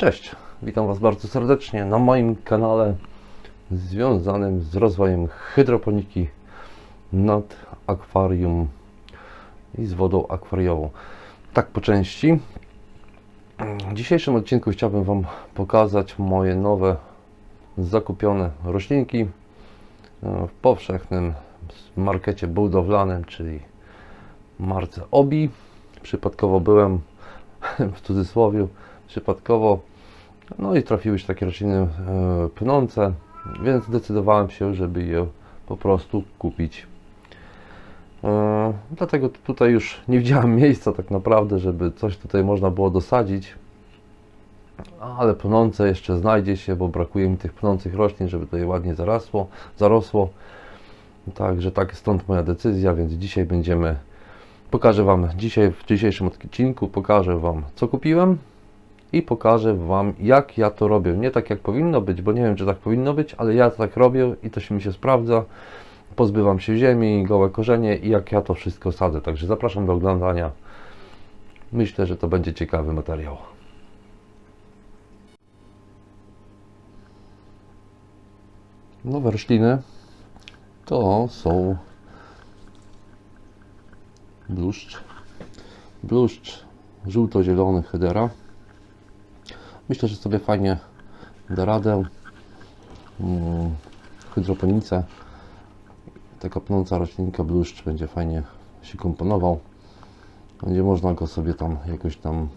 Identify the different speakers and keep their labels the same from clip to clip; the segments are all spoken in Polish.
Speaker 1: Cześć, witam Was bardzo serdecznie na moim kanale związanym z rozwojem hydroponiki nad akwarium i z wodą akwariową. Tak po części. W dzisiejszym odcinku chciałbym Wam pokazać moje nowe zakupione roślinki w powszechnym markecie budowlanym, czyli marce Obi. Przypadkowo byłem w cudzysłowie, przypadkowo no i trafiły się takie rośliny e, pnące, więc zdecydowałem się, żeby je po prostu kupić. E, dlatego tutaj już nie widziałem miejsca tak naprawdę, żeby coś tutaj można było dosadzić. Ale pnące jeszcze znajdzie się, bo brakuje mi tych pnących roślin, żeby to je ładnie zarasło, zarosło. Także tak stąd moja decyzja, więc dzisiaj będziemy pokażę Wam dzisiaj w dzisiejszym odcinku pokażę Wam co kupiłem i pokażę Wam jak ja to robię. Nie tak jak powinno być, bo nie wiem czy tak powinno być, ale ja tak robię i to się mi się sprawdza. Pozbywam się ziemi, gołe korzenie i jak ja to wszystko sadzę. Także zapraszam do oglądania. Myślę, że to będzie ciekawy materiał. Nowe rośliny to są bluszcz, bluszcz żółto-zielony hedera. Myślę, że sobie fajnie da radę mm, w hydroponice. Taka pnąca roślinka bluszcz będzie fajnie się komponował. Będzie można go sobie tam jakoś tam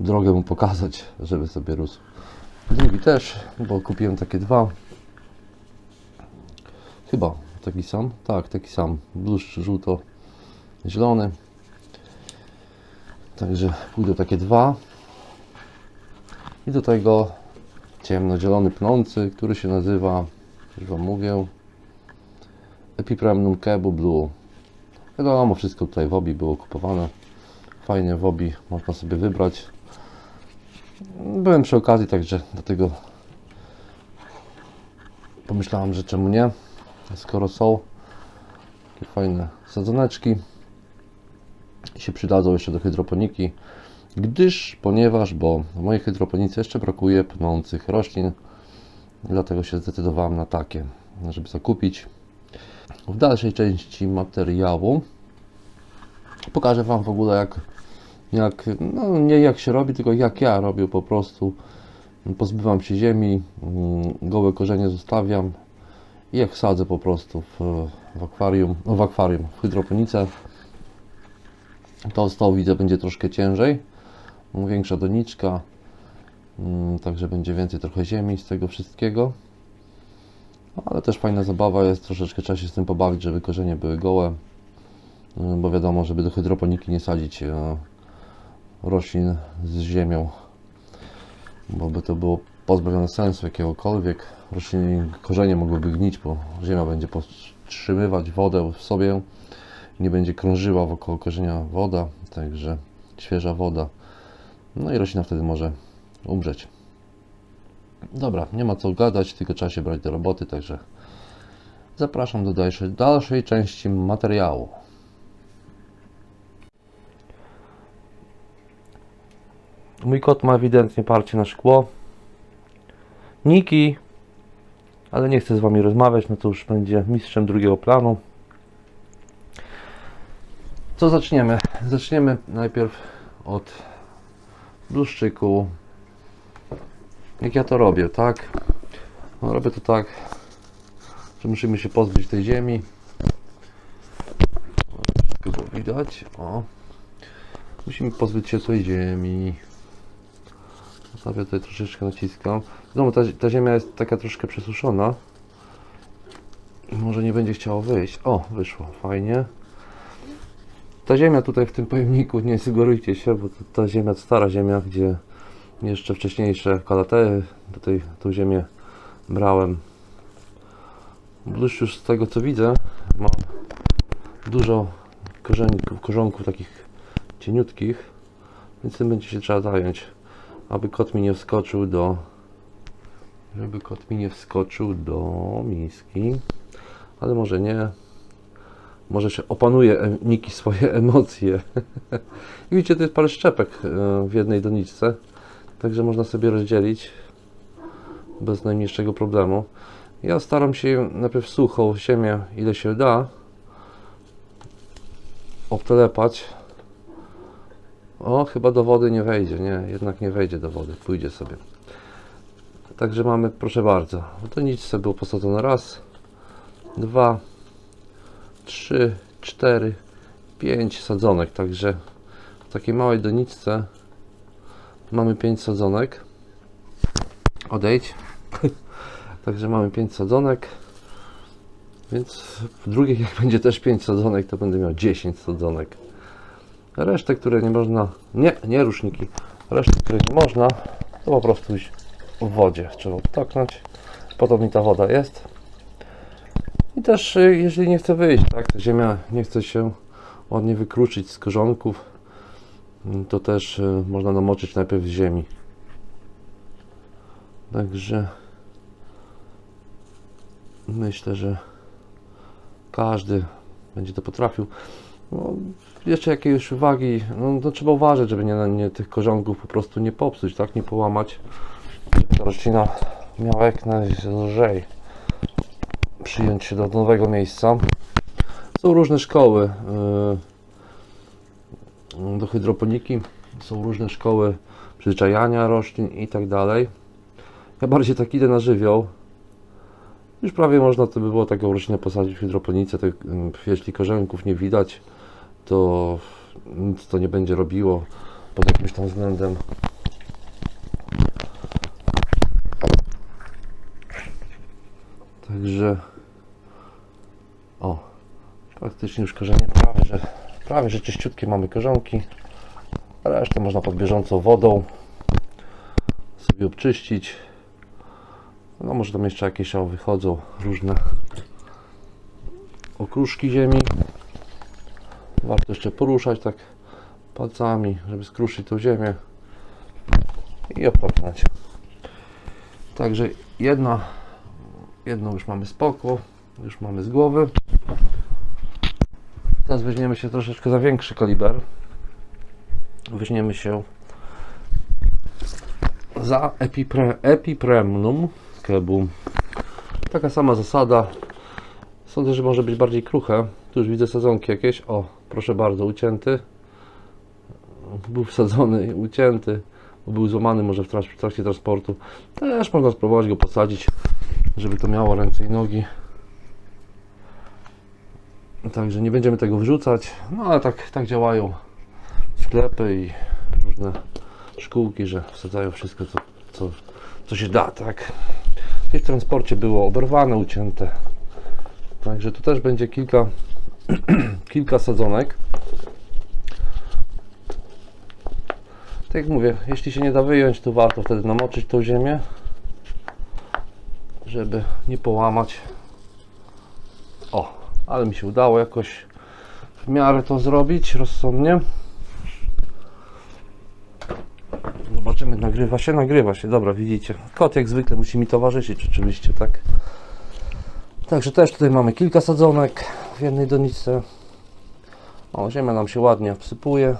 Speaker 1: drogę mu pokazać, żeby sobie rósł. Drugi też, bo kupiłem takie dwa. Chyba taki sam. Tak, taki sam. Bluszcz żółto zielony. Także pójdą takie dwa. I do tego ciemnozielony pnący, który się nazywa, już Wam mówię, Epipremnum Kebu Blue. Wiadomo, wszystko tutaj w obi było kupowane. Fajnie w obi można sobie wybrać. Byłem przy okazji, także dlatego pomyślałem, że czemu nie, skoro są takie fajne sadzoneczki i się przydadzą jeszcze do hydroponiki, gdyż, ponieważ, bo w mojej hydroponice jeszcze brakuje pnących roślin, dlatego się zdecydowałem na takie, żeby zakupić. W dalszej części materiału pokażę Wam w ogóle jak, jak no nie jak się robi, tylko jak ja robię po prostu. Pozbywam się ziemi, mm, gołe korzenie zostawiam i jak sadzę po prostu w, w akwarium, no w akwarium, w hydroponice. To z tą widzę będzie troszkę ciężej, większa doniczka, mm, także będzie więcej trochę ziemi z tego wszystkiego. Ale też fajna zabawa jest, troszeczkę trzeba się z tym pobawić, żeby korzenie były gołe, y, bo wiadomo, żeby do hydroponiki nie sadzić y, roślin z ziemią, bo by to było pozbawione sensu jakiegokolwiek. Rośliny, korzenie mogłyby gnić, bo ziemia będzie powstrzymywać wodę w sobie, nie będzie krążyła wokoło korzenia woda, także świeża woda. No i roślina wtedy może umrzeć. Dobra, nie ma co gadać, tylko trzeba się brać do roboty, także zapraszam do dalszej, dalszej części materiału. Mój kot ma ewidentnie parcie na szkło. Niki, ale nie chcę z Wami rozmawiać, no to już będzie mistrzem drugiego planu. Co zaczniemy? Zaczniemy najpierw od bluszczyku. Jak ja to robię, tak? No, robię to tak, że musimy się pozbyć tej ziemi. Wszystko było widać. O. Musimy pozbyć się tej ziemi. Sobie tutaj troszeczkę naciskam. Znowu ta, ta ziemia jest taka troszkę przesuszona. Może nie będzie chciało wyjść. O, wyszło, fajnie. Ta ziemia tutaj w tym pojemniku, nie sugerujcie się, bo to, ta ziemia, stara ziemia, gdzie jeszcze wcześniejsze kalatery tej tą ziemię brałem. Bluszcz już z tego co widzę ma dużo korzenków, korzonków takich cieniutkich, więc tym będzie się trzeba zająć, aby kot mi nie wskoczył do żeby kot mi nie wskoczył do miski, ale może nie. Może się opanuje Niki swoje emocje. I widzicie, to jest parę szczepek e, w jednej doniczce. Także można sobie rozdzielić bez najmniejszego problemu. Ja staram się najpierw suchą ziemię, ile się da, obtelepać. O, chyba do wody nie wejdzie, nie, jednak nie wejdzie do wody, pójdzie sobie. Także mamy, proszę bardzo, to nic było posadzone raz, dwa, trzy, cztery, pięć sadzonek, także w takiej małej doniczce mamy pięć sadzonek. Odejdź. Także mamy 5 sadzonek. Więc w drugiej, jak będzie też 5 sadzonek, to będę miał 10 sadzonek. Resztę, które nie można, nie, nie ruszniki, resztę, które nie można, to po prostu już w wodzie trzeba odtaknąć. Po ta woda jest. I też, y, jeżeli nie chce wyjść, tak, ta ziemia nie chce się ładnie wykruczyć z korzonków, mm, to też y, można namoczyć najpierw w ziemi. Także myślę, że każdy będzie to potrafił. No, jeszcze jakieś uwagi, no to trzeba uważać, żeby nie, nie tych korzonków po prostu nie popsuć, tak, nie połamać. Ta roślina miała jak najlżej przyjąć się do nowego miejsca. Są różne szkoły yy, do hydroponiki, są różne szkoły przyzwyczajania roślin i tak dalej. Ja bardziej tak idę na żywioł. Już prawie można to by było taką roślinę posadzić w hydroponice. Tak, ym, jeśli korzenków nie widać, to nic to nie będzie robiło pod jakimś tam względem. Także o, praktycznie już korzenie prawie, że prawie, że czyściutkie mamy korzonki. Resztę można pod bieżącą wodą sobie obczyścić. No może tam jeszcze jakieś o, wychodzą różne okruszki ziemi. Warto jeszcze poruszać tak palcami, żeby skruszyć tą ziemię i opaknąć. Także jedna, jedną już mamy spoko, już mamy z głowy. Teraz weźmiemy się troszeczkę za większy kaliber. Weźmiemy się za epipre, epipremnum kebu. Taka sama zasada. Sądzę, że może być bardziej kruche. Tu już widzę sadzonki jakieś. O, proszę bardzo, ucięty. Był wsadzony ucięty, był złamany może w trakcie transportu. Też można spróbować go posadzić, żeby to miało ręce i nogi. Także nie będziemy tego wrzucać. No ale tak, tak działają sklepy i różne szkółki, że wsadzają wszystko, co, co, co się da, tak? Gdzieś w transporcie było oberwane, ucięte. Także tu też będzie kilka, kilka sadzonek. Tak jak mówię, jeśli się nie da wyjąć, to warto wtedy namoczyć tą ziemię, żeby nie połamać. O, ale mi się udało jakoś w miarę to zrobić rozsądnie. Zobaczymy, nagrywa się, nagrywa się. Dobra, widzicie. Kot jak zwykle musi mi towarzyszyć oczywiście, tak? Także też tutaj mamy kilka sadzonek w jednej doniczce. O, ziemia nam się ładnie obsypuje.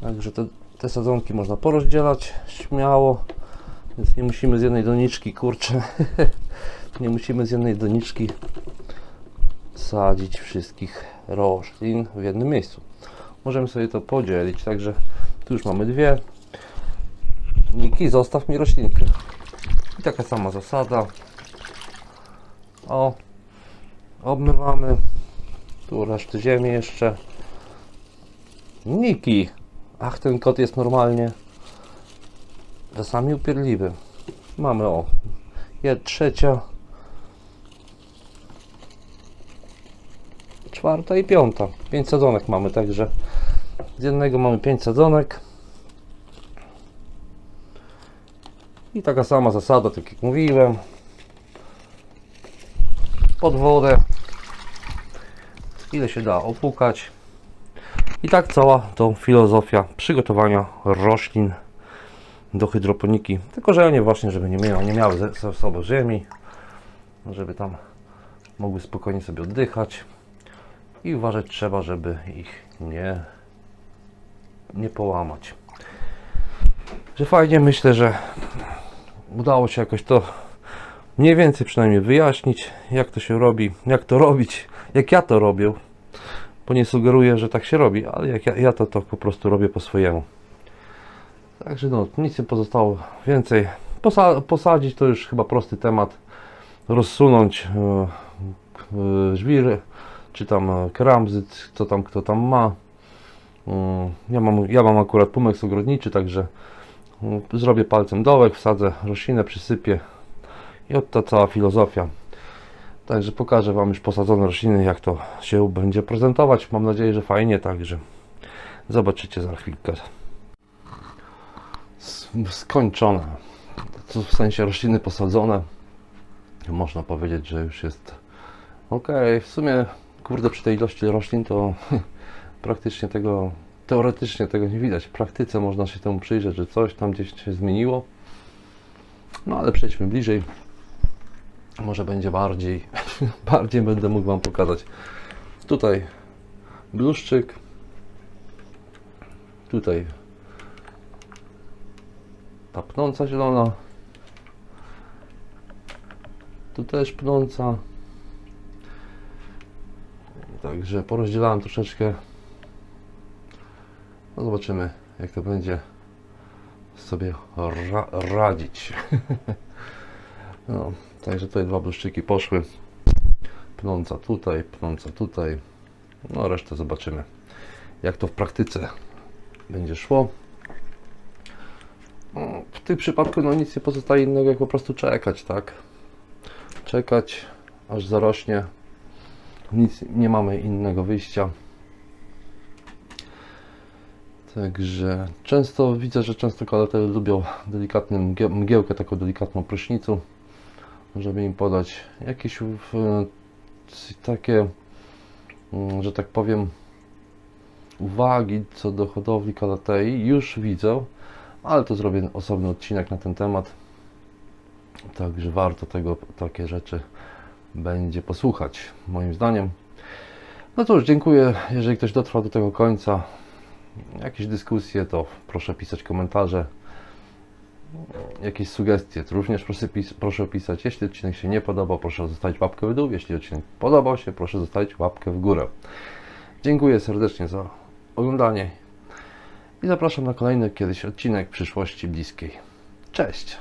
Speaker 1: Także te, te sadzonki można porozdzielać śmiało. Więc nie musimy z jednej doniczki, kurczę. nie musimy z jednej doniczki sadzić wszystkich roślin w jednym miejscu. Możemy sobie to podzielić, także tu już mamy dwie. Niki, zostaw mi roślinkę. I taka sama zasada. O, obmywamy. Tu resztę ziemi jeszcze. Niki. Ach, ten kot jest normalnie czasami upierdliwy. Mamy o, jest trzecia, czwarta i piąta. Pięć sadzonek mamy, także z jednego mamy pięć sadzonek. I taka sama zasada, tak jak mówiłem. Pod wodę. Ile się da opłukać. I tak cała tą filozofia przygotowania roślin do hydroponiki. Tylko, że nie właśnie, żeby nie miały, nie miały ze ze sobą ziemi, żeby tam mogły spokojnie sobie oddychać. I uważać trzeba, żeby ich nie, nie połamać. że fajnie myślę, że udało się jakoś to mniej więcej przynajmniej wyjaśnić, jak to się robi, jak to robić, jak ja to robię. Bo nie sugeruję, że tak się robi, ale jak ja, ja to, to po prostu robię po swojemu. Także no, nic nie pozostało więcej. Posa posadzić to już chyba prosty temat. Rozsunąć e, żwiry, czy tam e, keramzyt, co tam kto tam ma. Ja mam, ja mam akurat pumeks ogrodniczy, także zrobię palcem dołek, wsadzę roślinę, przysypię i od ta cała filozofia. Także pokażę Wam już posadzone rośliny, jak to się będzie prezentować. Mam nadzieję, że fajnie, także zobaczycie za chwilkę. S- Skończone. To w sensie rośliny posadzone. Można powiedzieć, że już jest ok. W sumie, kurde, przy tej ilości roślin to praktycznie tego, teoretycznie tego nie widać. W praktyce można się temu przyjrzeć, że coś tam gdzieś się zmieniło. No ale przejdźmy bliżej. Może będzie bardziej, bardziej będę mógł Wam pokazać. Tutaj bluszczyk. Tutaj ta pnąca zielona. Tu też pnąca. Także porozdzielałem troszeczkę. No zobaczymy, jak to będzie sobie ra radzić. no, także tutaj dwa bluszczyki poszły. Pnąca tutaj, pnąca tutaj. No, resztę zobaczymy, jak to w praktyce będzie szło. No, w tym przypadku no nic nie pozostaje innego, jak po prostu czekać, tak? Czekać, aż zarośnie. Nic, nie mamy innego wyjścia. Także często widzę, że często koledzy lubią delikatną mgie- mgiełkę, taką delikatną prysznicu, żeby im podać jakieś w, takie, mm, że tak powiem, uwagi co do hodowli kalatei. Już widzę, ale to zrobię osobny odcinek na ten temat. Także warto tego, takie rzeczy będzie posłuchać, moim zdaniem. No cóż, dziękuję, jeżeli ktoś dotrwał do tego końca. Jakieś dyskusje, to proszę pisać komentarze. Jakieś sugestie, to również proszę, pis proszę pisać. Jeśli odcinek się nie podobał, proszę zostawić łapkę w dół. Jeśli odcinek podobał się, proszę zostawić łapkę w górę. Dziękuję serdecznie za oglądanie i zapraszam na kolejny kiedyś odcinek przyszłości bliskiej. Cześć!